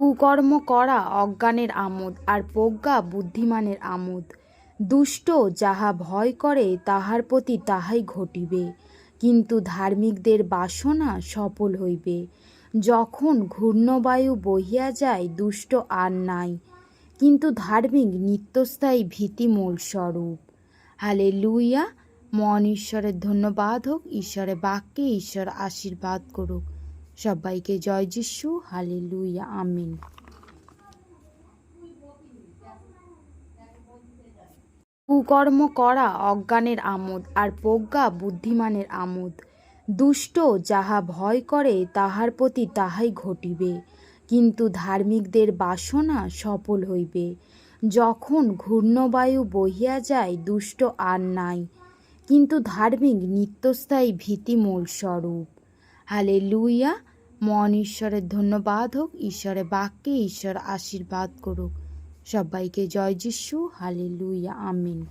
কুকর্ম করা অজ্ঞানের আমোদ আর প্রজ্ঞা বুদ্ধিমানের আমোদ। দুষ্ট যাহা ভয় করে, তাহার প্রতি তাহাই ঘটিবে। কিন্তু ধার্মিকদের বাসনা সফল হইবে। যখন ঘূর্ণবায়ু বহিয়া যায়, দুষ্ট আর নাই। কিন্তু ধার্মিক নিত্যস্থায়ী ভীতিমূল স্বরূপ। হালে লুইয়া মন ঈশ্বরের ধন্যবাদ হোক। ঈশ্বরের বাক্যে ঈশ্বর আশীর্বাদ করুক। সবাইকে জয় যিশু হালে লুইয়া আমিন। কুকর্ম করা অজ্ঞানের আমোদ আর প্রজ্ঞা বুদ্ধিমানের আমোদ। দুষ্ট যাহা ভয় করে, তাহার প্রতি তাহাই ঘটিবে। কিন্তু ধার্মিকদের বাসনা সফল হইবে। যখন ঘূর্ণবায়ু বহিয়া যায়, দুষ্ট আর নাই। কিন্তু ধার্মিক নিত্যস্থায়ী ভীতিমূল স্বরূপ। হালে লুইয়া মন ঈশ্বরের ধন্যবাদ হোক, ঈশ্বরের বাক্যে ঈশ্বর আশীর্বাদ করুক। সবাইকে জয় যিশু হালে লুইয়া আমিন।